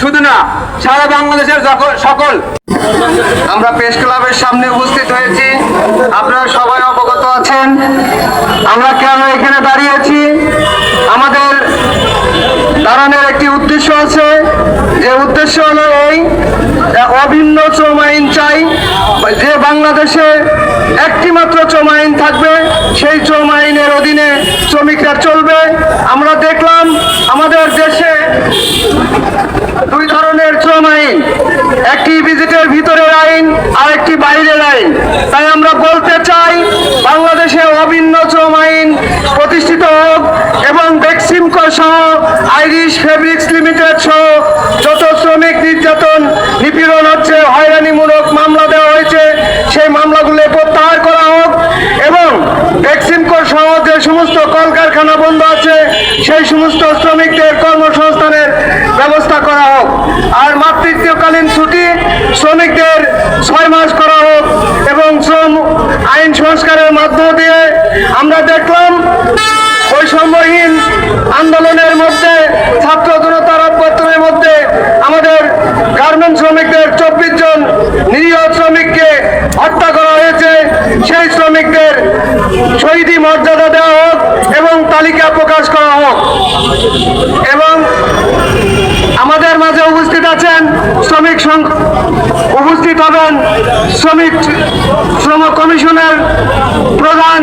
শুধু না, সারা বাংলাদেশের সকল আমরা প্রেস ক্লাবের সামনে উপস্থিত হয়েছি, আপনারা সবাই অবগত আছেন। আমরা কেন এখানে দাঁড়িয়েছি আমাদের দাঁড়ানোর একটি উদ্দেশ্য আছে। যে উদ্দেশ্য হলো এই অভিন্ন শ্রম আইন চাই, যে বাংলাদেশে একটি মাত্র শ্রম আইন থাকবে, সেই শ্রম আইনের অধীনে শ্রমিকরা চলবে। আমরা দেখলাম, আমাদের দেশে শ্রম আইন একটি ভিজিটের ভিতরের আইন আর একটি বাইরের আইন। তাই আমরা বলতে চাই বাংলাদেশে অভিন্ন শ্রম আইন প্রতিষ্ঠিত হোক এবং বেক্সিমকো সহ আইরিশ ফেব্রিক্স লিমিটেড সহ যত শ্রমিক নির্যাতন নিপীড়ন হচ্ছে হয়রানিমূলক মামলা দেওয়া হয়েছে সেই মামলাগুলো প্রত্যাহার করা হোক এবং বেক্সিমকো সহ যে সমস্ত কলকারখানা বন্ধ আছে সেই সমস্ত শ্রমিকদের কর্মসংস্থানের ব্যবস্থা করা হোক আর মাতৃত্বকালীন ছুটি শ্রমিকদের ছয় মাস করা হোক এবং শ্রম আইন সংস্কারের মাধ্যম দিয়ে আমরা দেখলাম বৈষম্যহীন আন্দোলনের মধ্যে, ছাত্র জনতার অভ্যর্থনের মধ্যে আমাদের গার্মেন্ট শ্রমিকদের চব্বিশ জন নিরীহ শ্রমিককে হত্যা করা হয়েছে। সেই শ্রমিকদের শহীদি মর্যাদা দেওয়া হোক এবং তালিকা প্রকাশ করা হোক। এবং আমাদের মাঝে উপস্থিত আছেন শ্রমিক উপস্থিত হবেন শ্রমিক শ্রম কমিশনের প্রধান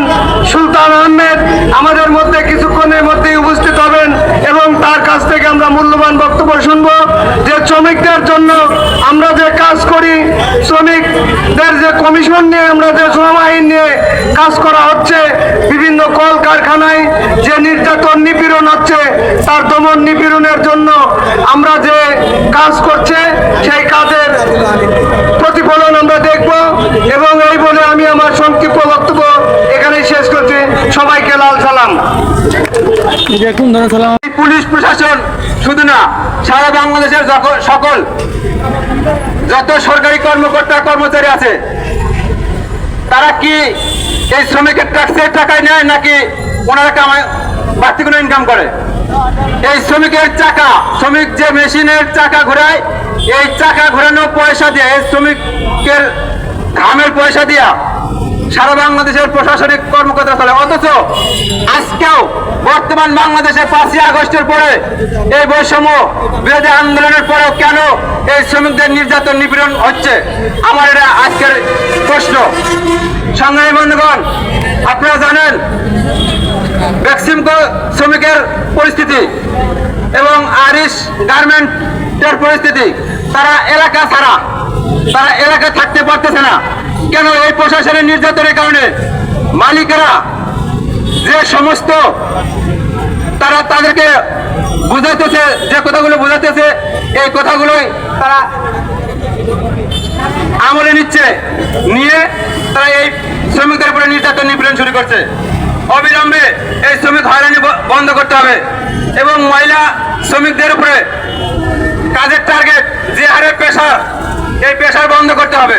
সুলতান আহমেদ। আমাদের মধ্যে কিছুক্ষণের মধ্যেই উপস্থিত হবেন এবং তার কাছ থেকে আমরা মূল্যবান বক্তব্য শুনব যে শ্রমিকদের জন্য আমরা যে কাজ করি, শ্রমিকদের যে কমিশন নিয়ে আমরা যে শ্রম আইন নিয়ে কাজ করা হচ্ছে। বিভিন্ন কল কারখানায় যে নির্যাতন নিপীড়ন হচ্ছে তার দমন নিপীড়নের জন্য আমরা যে কাজ করছে সেই কাজের প্রতিফলন আমরা দেখব এবং এই বলে আমি আমার সংক্ষিপ্ত বক্তব্য এখানেই শেষ করছি। সবাইকে লাল সালাম। এই পুলিশ প্রশাসন শুধু না সারা বাংলাদেশের সকল যত সরকারি কর্মকর্তা কর্মচারী আছে তারা কি এই শ্রমিকের ট্যাক্সের টাকায় নেয় নাকি ওনারা কামায় বাড়তি কোনো ইনকাম করে? এই শ্রমিকের চাকা, শ্রমিক যে মেশিনের চাকা ঘোরায়, এই চাকা ঘোরানো পয়সা দিয়ে শ্রমিকের ঘামের পয়সা দিয়া সারা বাংলাদেশের প্রশাসনিক কর্মকর্তা চলে। অথচ আজকেও বর্তমান বাংলাদেশে পাঁচই আগস্টের পরে এই বৈষম্য বিরোধী আন্দোলনের পরেও কেন এই শ্রমিকদের নির্যাতন নিপীড়ন হচ্ছে? আমার এটা আজকের প্রশ্ন। সংগ্রামী বন্ধুগণ, আপনারা জানেন ভ্যাকসিন শ্রমিকের পরিস্থিতি এবং আরিশ গার্মেন্টের পরিস্থিতি। তারা এলাকা ছাড়া, তারা এলাকা থাকতে পারতেছে না। কেন এই প্রশাসনের নির্যাতনের কারণে মালিকেরা যে সমস্ত তারা তাদেরকে বুঝাইতেছে, যে কথাগুলো বুঝাইতেছে, এই কথাগুলোই তারা আমলে নিচ্ছে, নিয়ে তারা এই শ্রমিকদের উপরে নির্যাতন নিপীড়ন শুরু করছে। অবিলম্বে এই শ্রমিক হয়রানি বন্ধ করতে হবে এবং মহিলা শ্রমিকদের উপরে কাজের টার্গেট যে হারে পেশার এই পেশার বন্ধ করতে হবে।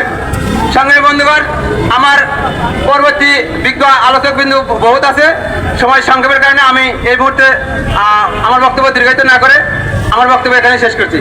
সঙ্গে বন্ধুগণ আমার পরবর্তী বিজ্ঞ আলোচক বিন্দু বহুত আছে। সময় সংক্ষেপের কারণে আমি এই মুহূর্তে আমার বক্তব্য দীর্ঘায়িত না করে আমার বক্তব্য এখানে শেষ করছি।